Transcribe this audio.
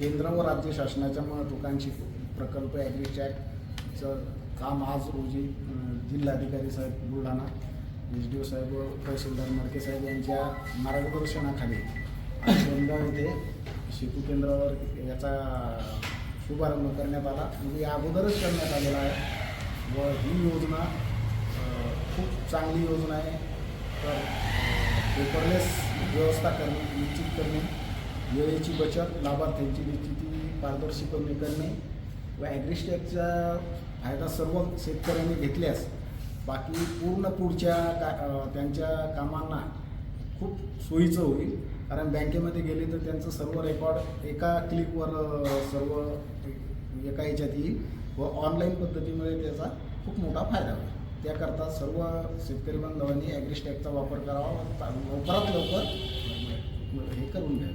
केंद्र व राज्य शासनाच्या महत्वाकांक्षी प्रकल्प ॲग्रिस्टॅकचं काम आज रोजी जिल्हाधिकारी साहेब बुलढाणा एच डी ओ साहेब व तहसीलदार मडके साहेब यांच्या मार्गदर्शनाखाली आजगाव गोंदगाव येथे केंद्रावर याचा शुभारंभ करण्यात आला म्हणजे अगोदरच करण्यात आलेला आहे. व ही योजना खूप चांगली योजना आहे. तर पेपरलेस व्यवस्था करणे निश्चित करणे वेळेची बचत लाभार्थ्यांची निश्चिती कमी करणे व ॲग्रिस्टॅकचा फायदा सर्व शेतकऱ्यांनी घेतल्यास बाकी पूर्ण पुढच्या का त्यांच्या कामांना खूप सोयीचं होईल. कारण बँकेमध्ये गेले तर त्यांचं सर्व रेकॉर्ड एका क्लिकवर सर्व एका याच्यात येईल व ऑनलाईन पद्धतीमुळे त्याचा खूप मोठा फायदा होईल. त्याकरता सर्व शेतकरी बांधवांनी ॲग्रिस्टॅकचा वापर करावा लवकरात लवकर हे करून घ्या